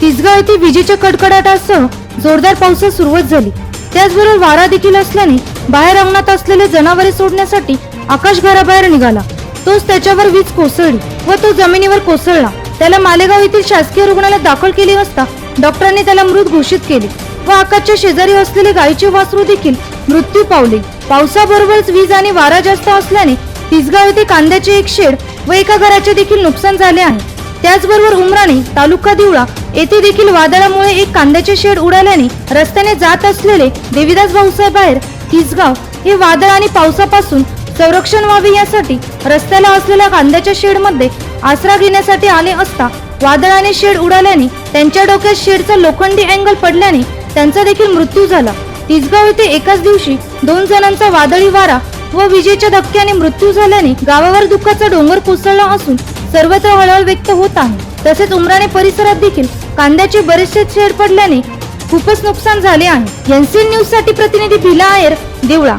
तिसगाव येथे विजेच्या कडकडाटासह जोरदार पावसास सुरुवात झाली. त्याचबरोबर वारा देखील असल्याने बाहेर अंगणात असलेले जनावरे सोडण्यासाठी आकाश घराबाहेर निघाला. तोच त्याच्यावर वीज कोसळली व तो जमिनीवर कोसळला. त्याला मालेगाव येथील शासकीय रुग्णालयात दाखल केले असता डॉक्टरांनी त्याला मृत घोषित केले व आकाशच्या शेजारी असलेले गायीचे वासरू देखील मृत्यू पावले. पावसाबरोबरच वीज आणि वारा जास्त असल्याने तिसगाव येथे कांद्याचे एक शेड व एका घराचे देखील नुकसान झाले आहे. त्याचबरोबर उमराणे तालुका दिवळा येथे देखील वादळामुळे एक कांद्याचे शेड उडाल्याने रस्त्याने जात असलेले देविदास भाऊसाहेब बाहेर तिसगाव हे वादळ आणि पावसापासून संरक्षण व्हावे यासाठी रस्त्याला असलेल्या कांद्याच्या शेडमध्ये आसरा घेण्यासाठी आले असता वादळाने शेड उडाल्याने त्यांच्या डोक्यात शेडचा लोखंडी अँगल पडल्याने त्यांचा देखील मृत्यू झाला. तिसगाव येथे एकाच दिवशी दोन जणांचा वादळी वारा व विजेच्या धक्क्याने मृत्यू झाल्याने गावावर दुःखाचा डोंगर कोसळला असून सर्वत्र हळहळ व्यक्त होत आहे. तसेच उमराणे परिसरात देखील कांद्याचे बरेचसे शेड पडल्याने खूपच नुकसान झाले आहे. एनसीएन न्यूजसाठी प्रतिनिधी भिला आयर देवळा.